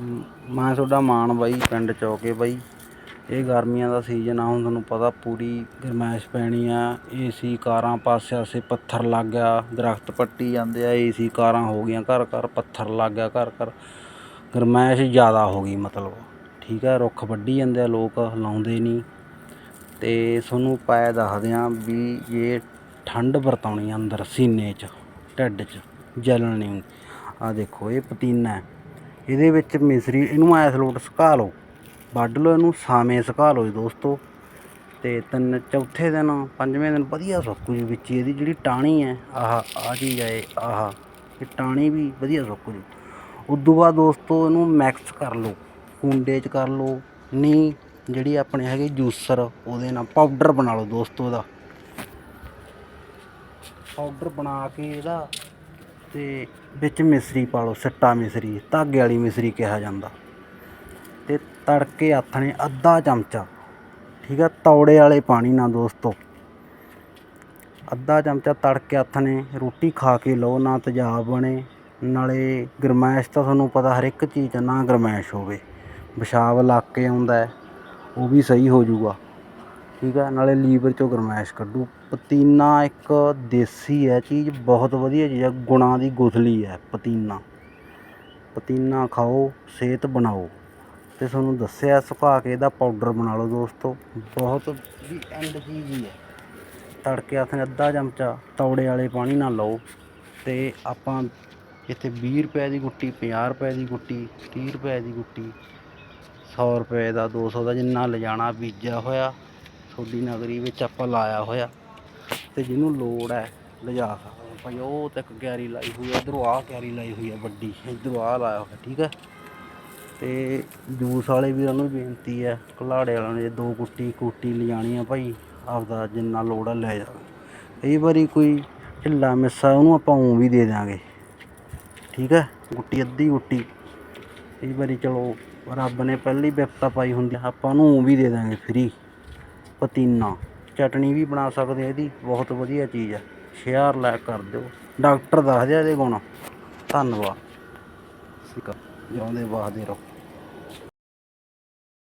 ਮੈਂ ਤੁਹਾਡਾ ਮਾਨ ਬਾਈ, ਪਿੰਡ ਚੌਕੇ ਬਾਈ। ਇਹ ਗਰਮੀਆਂ ਦਾ ਸੀਜ਼ਨ ਆ, ਹੁਣ ਤੁਹਾਨੂੰ ਪਤਾ ਪੂਰੀ ਗਰਮੈਸ਼ ਪੈਣੀ ਆ। ਏਸੀ ਕਾਰਾਂ ਪਾਸੇ ਆਸੇ ਪੱਥਰ ਲੱਗ ਗਿਆ, ਦਰਖਤ ਪੱਟੀ ਜਾਂਦੇ ਆ ਏਸੀ ਕਾਰਾਂ ਹੋ ਗਈਆਂ ਘਰ ਘਰ, ਪੱਥਰ ਲੱਗ ਗਿਆ ਘਰ ਘਰ। ਗਰਮੈਸ਼ ਜ਼ਿਆਦਾ ਹੋ ਗਈ ਮਤਲਬ, ਠੀਕ ਆ, ਰੁੱਖ ਵੱਢੀ ਜਾਂਦੇ ਆ ਲੋਕ, ਲਾਉਂਦੇ ਨਹੀਂ ਤੇ ਤੁਹਾਨੂੰ ਪਾਇਆ ਦੱਸਦੇ ਆ ਵੀ ਇਹ ਠੰਡ ਵਰਤਾਉਣੀ ਅੰਦਰ, ਸੀਨੇ 'ਚ, ਢਿੱਡ 'ਚ, ਜਲਣ ਨਹੀਂ। ਆ ਦੇਖੋ, ਇਹ ਪਤੀਨਾ ਇਹਦੇ ਵਿੱਚ ਮਿਸਰੀ ਇਹਨੂੰ ਐਸ ਲੋਟ ਸੁਕਾ ਲਓ। ਵੱਢ ਲਓ ਇਹਨੂੰ ਸਾਵੇਂ ਸੁਕਾ ਲਓ ਜੀ ਦੋਸਤੋ। ਤੇ ਤਿੰਨ ਚੌਥੇ ਦਿਨ ਪੰਜਵੇਂ ਦਿਨ ਵਧੀਆ ਸੁੱਕੂ ਜੀ ਵਿੱਚ ਇਹਦੀ ਜਿਹੜੀ ਟਾਣੀ ਹੈ ਆਹ ਆ ਚੀਜ਼ ਹੈ ਇਹ, ਆਹ ਇਹ ਟਾਣੀ ਵੀ ਵਧੀਆ ਸੁੱਕੂ ਜੀ। ਉਦੋਂ ਬਾਅਦ ਦੋਸਤੋ ਇਹਨੂੰ ਮਿਕਸ ਕਰ ਲਓ ਕੁੰਡੇ 'ਚ ਕਰ ਲਓ ਨਹੀਂ ਜਿਹੜੀ ਆਪਣੇ ਹੈਗੇ ਜੂਸਰ ਉਹਦੇ ਨਾਲ ਪਾਊਡਰ ਬਣਾ ਲਓ ਦੋਸਤੋ ਇਹਦਾ। ਪਾਊਡਰ ਬਣਾ ਕੇ ਇਹਦਾ ਤੇ ਵਿੱਚ ਮਿਸਰੀ ਪਾ ਲਓ, ਸਿੱਟਾ ਮਿਸਰੀ, ਧਾਗੇ ਵਾਲੀ ਮਿਸਰੀ ਕਿਹਾ ਜਾਂਦਾ। ਤੇ ਤੜਕੇ ਹੱਥ ਨੇ ਅੱਧਾ ਚਮਚਾ, ਠੀਕ ਆ, ਤੌੜੇ ਵਾਲੇ ਪਾਣੀ ਨਾਲ ਦੋਸਤੋ। ਅੱਧਾ ਚਮਚਾ ਤੜਕੇ ਹੱਥ ਨੇ, ਰੋਟੀ ਖਾ ਕੇ ਲਓ, ਨਾ ਤੇਜ਼ਾਬ ਬਣੇ। ਨਾਲੇ ਗਰਮੈਸ਼ ਤਾਂ ਤੁਹਾਨੂੰ ਪਤਾ ਹਰ ਇੱਕ ਚੀਜ਼ 'ਚ ਨਾ ਗਰਮੈਸ਼ ਹੋਵੇ। ਪਿਸ਼ਾਬ ਲੱਗ ਕੇ ਆਉਂਦਾ ਉਹ ਵੀ ਸਹੀ ਹੋ ਜਾਊਗਾ। ਠੀਕ ਆ ਨਾਲੇ ਲੀਵਰ ਚੋਂ ਗਰਮੈਸ਼ ਕੱਢੂ। ਪਤੀਨਾ ਇੱਕ ਦੇਸੀ ਹੈ, ਚੀਜ਼ ਬਹੁਤ ਵਧੀਆ ਚੀਜ਼ ਹੈ, ਗੁਣਾਂ ਦੀ ਗੁਥਲੀ ਹੈ, ਪਤੀਨਾ। ਪਤੀਨਾ ਖਾਓ, ਸਿਹਤ ਬਣਾਓ। ਅਤੇ ਤੁਹਾਨੂੰ ਦੱਸਿਆ, ਸੁਕਾ ਕੇ ਇਹਦਾ ਪਾਊਡਰ ਬਣਾ ਲਓ ਦੋਸਤੋ। ਬਹੁਤ ਵੀ ਐਂਡ ਚੀਜ਼ ਹੀ ਹੈ। ਤੜਕੇ ਹੱਥ ਨੇ ਅੱਧਾ ਚਮਚਾ ਤੌੜੇ ਵਾਲੇ ਪਾਣੀ ਨਾਲ ਲਓ। ਤੇ ਆਪਾਂ ਇੱਥੇ 20 ਰੁਪਏ ਦੀ ਗੁੱਟੀ 50 ਰੁਪਏ ਦੀ ਗੁੱਟੀ 30 ਰੁਪਏ ਦੀ ਗੁੱਟੀ 100 ਰੁਪਏ ਦਾ 200 ਦਾ ਜਿੰਨਾ ਲਿਜਾਣਾ ਬੀਜਿਆ ਹੋਇਆ। ਤੁਹਾਡੀ ਨਗਰੀ ਵਿੱਚ ਆਪਾਂ ਲਾਇਆ ਹੋਇਆ ਤੇ ਜਿਹਨੂੰ ਲੋੜ ਹੈ ਲਿਜਾ ਸਕਦੇ ਭਾਈ, ਉਹ ਤੇ ਇੱਕ ਕਿਆਰੀ ਲਾਈ ਹੋਈ ਹੈ, ਇਧਰੋਂ ਆਹ ਕਿਆਰੀ ਲਾਈ ਹੋਈ ਹੈ ਵੱਡੀ, ਇਧਰੋਂ ਆਹ ਲਾਇਆ ਹੋਇਆ, ਠੀਕ ਹੈ? ਤੇ ਜੂਸ ਵਾਲੇ ਵੀਰਾਂ ਨੂੰ ਬੇਨਤੀ ਹੈ ਕਲਾੜੇ ਵਾਲਿਆਂ ਨੇ ਜੇ ਦੋ ਕੁੱਟੀ ਕੁੱਟੀ ਲਿਜਾਣੀ ਆ ਭਾਈ, ਆਪਦਾ ਜਿੰਨਾ ਲੋੜ ਹੈ ਲੈ ਜਾ। ਕਈ ਵਾਰੀ ਕੋਈ ਢਿੱਲਾ ਮਿੱਸਾ ਉਹਨੂੰ ਆਪਾਂ ਉਂ ਵੀ ਦੇ ਦਿਆਂਗੇ, ਠੀਕ ਹੈ? ਗੁੱਟੀ ਅੱਧੀ ਗੁੱਟੀ ਕਈ ਵਾਰੀ ਚਲੋ, ਰੱਬ ਨੇ ਪਹਿਲੀ ਵਿਪਤਾ ਪਾਈ ਹੁੰਦੀ ਆਪਾਂ ਉਹਨੂੰ ਉਂ ਵੀ ਦੇ ਦਾਂਗੇ ਫ੍ਰੀ ਪੁਦੀਨਾ। ਚਟਣੀ ਵੀ ਬਣਾ ਸਕਦੇ ਇਹਦੀ, ਬਹੁਤ ਵਧੀਆ ਚੀਜ਼ ਹੈ ਸ਼ੇਅਰ ਲਾਇਕ ਕਰ ਦਿਓ। ਡਾਕਟਰ ਦੱਸਦੇ ਆ ਇਹਦੇ ਗੁਣ। ਧੰਨਵਾਦ। ਸਿਕਾ ਜਿਉਂਦੇ ਵਾਹਦੇ ਰਹੋ।